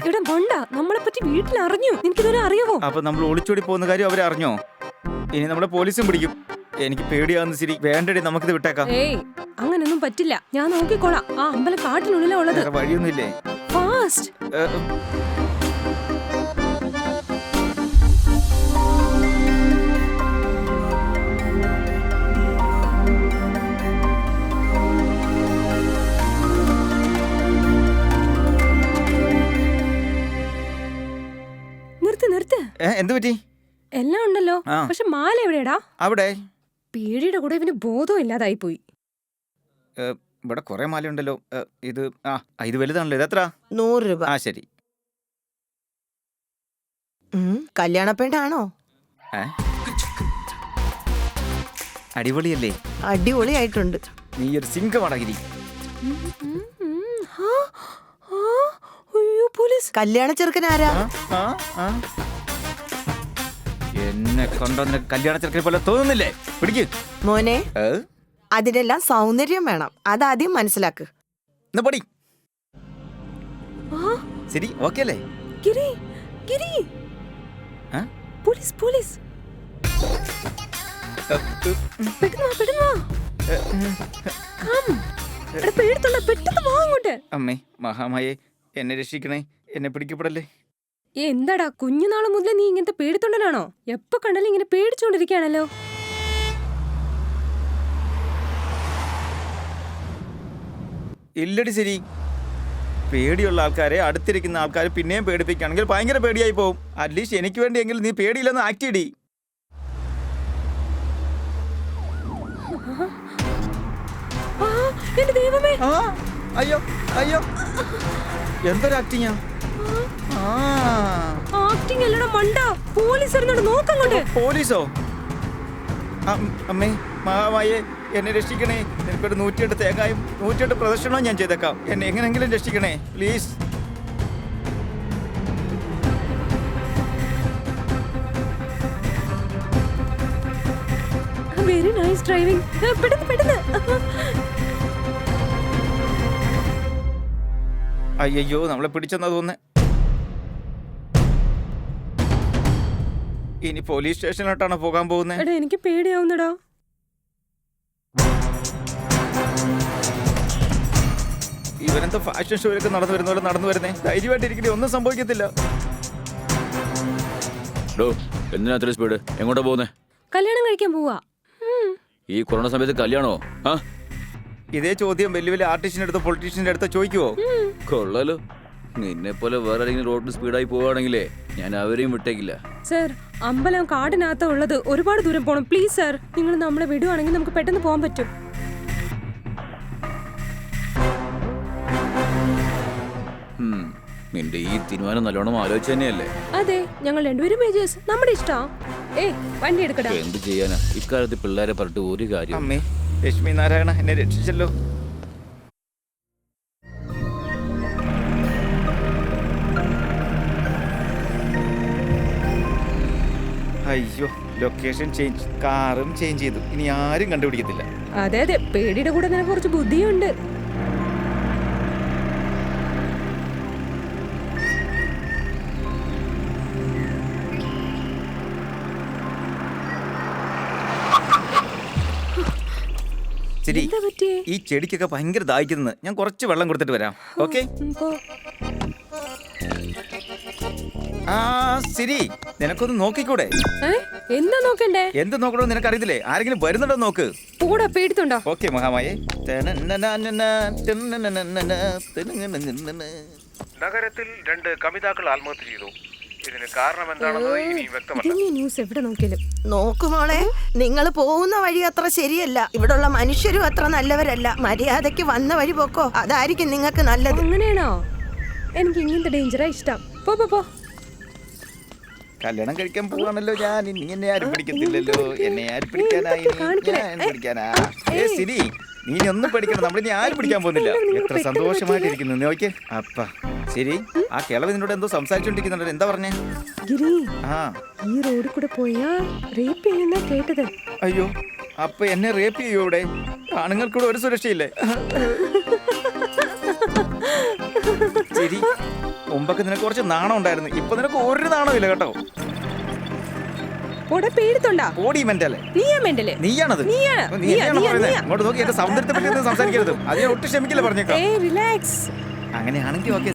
ഇവിടെ മണ്ട നമ്മളെ പറ്റി വീട്ടിൽ അറിഞ്ഞു നിനക്കിതുവരെ അറിയാവോ? അപ്പൊ നമ്മൾ ഒളിച്ചോടി പോകുന്ന കാര്യം അവരെ അറിഞ്ഞോ ഇനി നമ്മളെ പോലീസും പിടിക്കും. എനിക്ക് പേടിയാവുന്ന ശരി വേണ്ടടി നമുക്കിത് വിട്ടേക്കാം. ഏയ് അങ്ങനൊന്നും പറ്റില്ല. ഞാൻ നോക്കിക്കോളാം. ആ അമ്പലം കാട്ടിനുള്ളിലാ ഉള്ളത്. വഴിയൊന്നുമില്ലേ? ഫാസ്റ്റ് നിർത്ത്. എന്ത് പറ്റി? എല്ലാം ഉണ്ടല്ലോ. പക്ഷെ മാല എവിടെയാടാ? അവിടെ. പീടിയുടെ കൂടെ ഇവന് ബോധം ഇല്ലാതായി പോയി. ഇവിടെ കുറെ മാല ഉണ്ടല്ലോ. ഇത് ആ ഇത് വലുതാണല്ലോ. ഇത് എത്ര നൂറ് രൂപ. ആ ശരി. കല്യാണപ്പേണ്ടാണോ അടിപൊളിയല്ലേ? അടിപൊളിയായിട്ടുണ്ട്. നീ ഒരു സിംഗമാടകിരി കല്യാണ ചെറുക്കനാരാ? ആ, ആ, ആ. എന്നെ കണ്ടോ നിനക്ക് കല്യാണ ചെറുക്കനെ പോലെ തോന്നുന്നില്ലേ? പിടിക്ക്. മോനെ ഏ? അതിനെല്ലാം സൗന്ദര്യം വേണം. അതാദ്യം മനസ്സിലാക്ക്. എന്നാ പടി. ആ? ശരി ഓക്കെ അല്ലേ? ഗിരി ഗിരി. ആ? Police police. ഏ, ഏ, പെട്ടെന്ന് വാ പെട്ടെന്ന് വാ. ഏ, കം. എടാ പേടിത്തോണ്ട പെട്ടെന്ന് വാ അങ്ങോട്ട്. അമ്മേ മഹാമായെ എന്നെ രക്ഷിക്കണേ എന്നെ പിടിക്കപ്പെടല്ലേ? എന്താടാ കുഞ്ഞുനാൾ മുതലേ നീ ഇങ്ങനത്തെ പേടിത്തൊണ്ടനാണോ എപ്പോ കണ്ടാലും ഇങ്ങനെ പേടിച്ചുകൊണ്ടിരിക്കുകയാണല്ലോ ഇല്ലടി ശരി. പേടിയുള്ള ആൾക്കാരെ അടുത്തിരിക്കുന്ന ആൾക്കാർ പിന്നെയും പേടിപ്പിക്കുകയാണെങ്കിൽ ഭയങ്കര പേടിയായി പോകും അറ്റ്ലീസ്റ്റ് എനിക്ക് വേണ്ടിയെങ്കിലും നീ പേടിയില്ലെന്ന് ആക്ട് ചെയ്ടി ആ എന്റെ ദൈവമേ. ആ അയ്യോ അയ്യോ. എന്തൊരു ആക്ടിങ്ങാ ആ. ആക്ടിങ് അല്ലടാ മണ്ട. പോലീസ് വരുന്നുണ്ട് നോക്കങ്ങോട്ട് പോലീസോ? അമ്മേ മഹാമായെ എന്നെ രക്ഷിക്കണേ. എനിക്കൊരു നൂറ്റിയെട്ട് തേങ്ങായും നൂറ്റിയെട്ട് പ്രദർശനവും ഞാൻ ചെയ്തേക്കാം. എന്നെ എങ്ങനെങ്കിലും രക്ഷിക്കണേ പ്ലീസ്. വെരി നൈസ് ഡ്രൈവിംഗ് പെട്ടെന്ന് പെട്ടെന്ന്. അയ്യോ നമ്മളെ പിടിച്ചെന്നാ തോന്നുന്നേ. ഇനി പോലീസ് സ്റ്റേഷനിലോട്ടാണ് പോകാൻ പോകുന്നത് എടാ എനിക്ക് പേടിയാവുന്നടാ. ഇവനെന്താ ഫാഷൻ ഷോയിലൊക്കെ നടന്നു വരുന്ന പോലെ നടന്നു വരുന്നേ? ധൈര്യമായിട്ടിരിക്കണേ ഒന്നും സംഭവിക്കത്തില്ല. ഡോ എന്തിനാ അത്ര സ്പീഡ് എങ്ങോട്ടാ പോകുന്നേ? കല്യാണം കഴിക്കാൻ പോവാ. ഈ കൊറോണ സമയത്ത് കല്യാണോ? ആ? ഇതേ ചോദ്യം വലിയ വലിയ ആർട്ടിസ്റ്റിന്റെ അടുത്ത് പൊളിറ്റീഷ്യന്റെ അടുത്ത് ചോദിക്കുവോ? കൊള്ളാലോ. നിന്നെ പോലെ വേറെ ആരെങ്കിലും റോഡിൽ സ്പീഡായി പോവാണെങ്കിലേ ഞാൻ അവരെയും വിട്ടേക്കില്ല. സർ അമ്പലം കാടിനകത്ത് ഉള്ളത് ഒരുപാട് ദൂരം പോണം. പ്ലീസ് സർ നിങ്ങൾ നമ്മളെ വിടുവാണെങ്കിൽ നമുക്ക് പെട്ടെന്ന് പോകാൻ പറ്റും. നിന്റെ ഈ തീരുമാനം നല്ലോണം ആലോചിച്ച് തന്നെയല്ലേ? അതെ ഞങ്ങൾ രണ്ടുപേരും പേജേഴ്സ് നമ്മുടെ ഇഷ്ടാ. ഏ വണ്ടി എടുക്കടാ. എന്ത് ചെയ്യാനാ? ഇക്കാലത്ത് പിള്ളേരെ പറഞ്ഞിട്ട് ഒരു കാര്യം അമ്മേ ലക്ഷ്മി നാരായണ എന്നെ രക്ഷിച്ചല്ലോ. അയ്യോ ലൊക്കേഷൻ ചേഞ്ച് കാറും ചേഞ്ച് ചെയ്തു. ഇനി ആരും കണ്ടുപിടിക്കത്തില്ല. അതെ അതെ പേടിയുടെ കൂടെ നിനക്ക് കുറച്ച് ബുദ്ധിയുണ്ട്. ശരി ഈ ചെടിക്കൊക്കെ ഭയങ്കര ദാഹിക്കുന്നത് ഞാൻ കുറച്ച് വെള്ളം കൊടുത്തിട്ട് വരാം. ഓക്കെ. ആ സിരി നിനക്കൊന്ന് നോക്കിക്കൂടെ? ഏ? എന്താ നോക്കണ്ടേ? എന്ത് നോക്കണമെന്ന് നിനക്കറിയത്തില്ലേ? ആരെങ്കിലും വരുന്നുണ്ടോ നോക്ക്? കൂടെ പേടിത്തുണ്ടോ? ഓക്കെ മഹാമായെ. നഗരത്തിൽ രണ്ട് കമിതാക്കൾ ആത്മഹത്യ ചെയ്തു. ഇതിന് ഇനി വ്യക്തമല്ല. ന്യൂസ് എവിടെ നോക്കിയാലും? നോക്കുമോളെ നിങ്ങൾ പോകുന്ന വഴി അത്ര ശരിയല്ല. ഇവിടുള്ള മനുഷ്യരും അത്ര നല്ലവരല്ല. മര്യാദയ്ക്ക് വന്ന വഴി പോക്കോ. അതായിരിക്കും നിങ്ങൾക്ക് നല്ലത്. അങ്ങനെയാണോ? എനിക്ക് ഇങ്ങനത്തെ ഡേഞ്ചറാ ഇഷ്ടം. പോ പോ പോ. കല്യാണം കഴിക്കാൻ പോവാണല്ലോ ഞാൻ. ഇനി എന്നെ ആരും പിടിക്കത്തില്ലല്ലോ. എന്നെ ആര് പിടിക്കാനായി? ഞാൻ പിടിക്കാനാ? ഏ സിരി നീ ഇനി ഒന്നും പഠിക്കണം നമ്മളിനി ആരും പിടിക്കാൻ പോകുന്നില്ല. എത്ര സന്തോഷമായിട്ടിരിക്കുന്നു നോക്കിയേ അപ്പ. ശരി ആ കിളവ് നിന്നോട് എന്തോ സംസാരിച്ചോണ്ടിരിക്കുന്നുണ്ടല്ലോ എന്താ പറഞ്ഞേ? ഗിരി ആ. ഈ റോഡിൽ കൂടെ പോയാ റേപ്പ് ചെയ്യുന്ന കേട്ടത്. അയ്യോ അപ്പൊ എന്നെ റേപ്പ് ചെയ്യോ ഇവിടെ? ആണുങ്ങൾക്കൂടെ ഒരു സുരക്ഷയില്ലേ? ശരി മുമ്പൊക്കെ നിനക്ക് കുറച്ച് നാണം ഉണ്ടായിരുന്നു. ഇപ്പൊ നിനക്ക് ഒരു നാണമില്ല കേട്ടോ. ഓടെ പേടിത്തൊണ്ടാ. ഓടി മെന്റല്ലേ നീയാ മെന്റൽ. നീയാണത്. നീയാ, നീ നീയാ, എന്നെയാണോ നീയാ, പറയുന്നത് ഇങ്ങോട്ട് നോക്കി എന്റെ സൗന്ദര്യത്തെ പറ്റി ഒന്നും സംസാരിക്കരുത് അതിനെ ഒട്ടും ക്ഷമിക്കില്ല പറഞ്ഞേക്കാം. ഏ റിലാക്സ് അങ്ങനെയാണെങ്കിൽ ഓക്കെ.